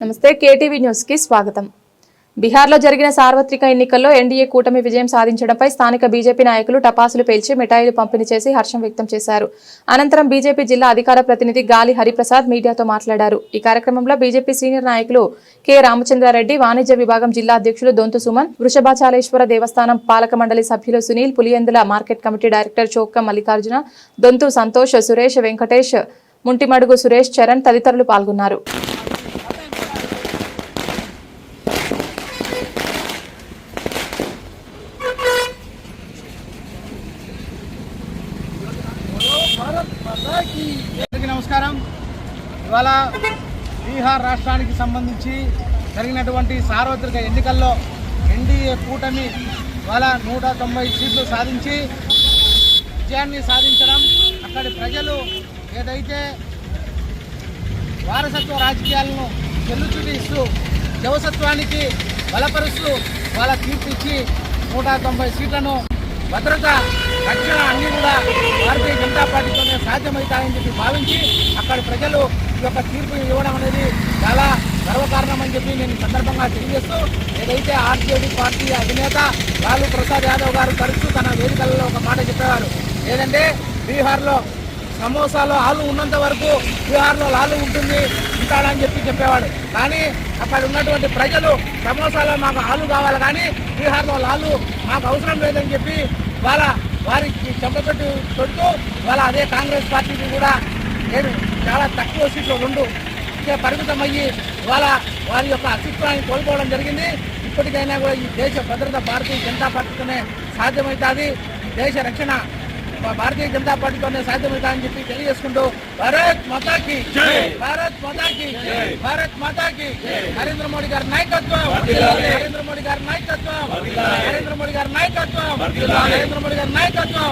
నమస్తే కేటీవీ న్యూస్కి స్వాగతం. బీహార్లో జరిగిన సార్వత్రిక ఎన్నికల్లో ఎన్డీఏ కూటమి విజయం సాధించడంపై స్థానిక బీజేపీ నాయకులు టపాసులు పేల్చి మిఠాయిలు పంపిణీ చేసి హర్షం వ్యక్తం చేశారు. అనంతరం బీజేపీ జిల్లా అధికార ప్రతినిధి గాలి హరిప్రసాద్ మీడియాతో మాట్లాడారు. ఈ కార్యక్రమంలో బీజేపీ సీనియర్ నాయకులు కె. రామచంద్రారెడ్డి వాణిజ్య విభాగం జిల్లా అధ్యక్షులు దొంతు సుమన్ వృషభాచాలేశ్వర దేవస్థానం పాలక మండలి సభ్యులు Sunil Puliyandula market committee director Chokka Mallikarjuna Dontu Santosh Suresh Venkatesh Muntimadugu Suresh Charan తదితరులు పాల్గొన్నారు. అందరికీ నమస్కారం. ఇవాళ బీహార్ రాష్ట్రానికి సంబంధించి జరిగినటువంటి సార్వత్రిక ఎన్నికల్లో ఎన్డీఏ కూటమి ఇవాళ నూట తొంభై సీట్లు సాధించి విజయాన్ని సాధించడం. అక్కడి ప్రజలు ఏదైతే వారసత్వ రాజకీయాలను చెల్లుచుటి ఇస్తూ జవసత్వానికి బలపరుస్తూ వాళ్ళ తీర్పిచ్చి నూట తొంభై సీట్లను భద్రత రక్షణ అన్నీ కూడా భారతీయ జనతా పార్టీతోనే సాధ్యమవుతాయని చెప్పి భావించి అక్కడి ప్రజలు ఈ యొక్క తీర్పు ఇవ్వడం అనేది చాలా గర్వకారణం అని చెప్పి నేను సందర్భంగా తెలియజేస్తూ ఏదైతే ఆర్జేడీ పార్టీ అధినేత లాలూ ప్రసాద్ యాదవ్ గారు తరచూ తన వేదికలలో ఒక మాట చెప్పేవారు. ఏదంటే బీహార్లో సమోసాలో ఆలు ఉన్నంత వరకు బీహార్లో లాలు ఉంటుంది ఉంటాడని చెప్పి చెప్పేవాడు. కానీ అక్కడ ఉన్నటువంటి ప్రజలు సమోసాలో మాకు ఆలు కావాలి కానీ బీహార్లో లాలు మాకు అవసరం లేదని చెప్పి వాళ్ళ వారికి చెంపపెట్టు పెడుతూ వాళ్ళ అదే కాంగ్రెస్ పార్టీకి కూడా ఏమి చాలా తక్కువ సీట్లు రెండు ఇచ్చే పరిమితం అయ్యి వాళ్ళ వారి యొక్క అస్తిత్వాన్ని కోల్పోవడం జరిగింది. ఇప్పటికైనా కూడా ఈ దేశ భద్రత భారతీయ జనతా పార్టీతోనే సాధ్యమవుతుంది. ఈ దేశ రక్షణ భారతీయ జనతా పార్టీతోనే సాధ్యమవుతా అని చెప్పి తెలియజేసుకుంటూ భారత్ మాతాకి భారత్ మాతాకి భారత్ మాతాకి నరేంద్ర మోడీ గారి నాయకత్వం. నరేంద్ర మోడీ గారి నాయకత్వం. నరేంద్ర మోడీ గారి నాయకత్వం. నరేంద్ర మోడీ గారి నాయకత్వం.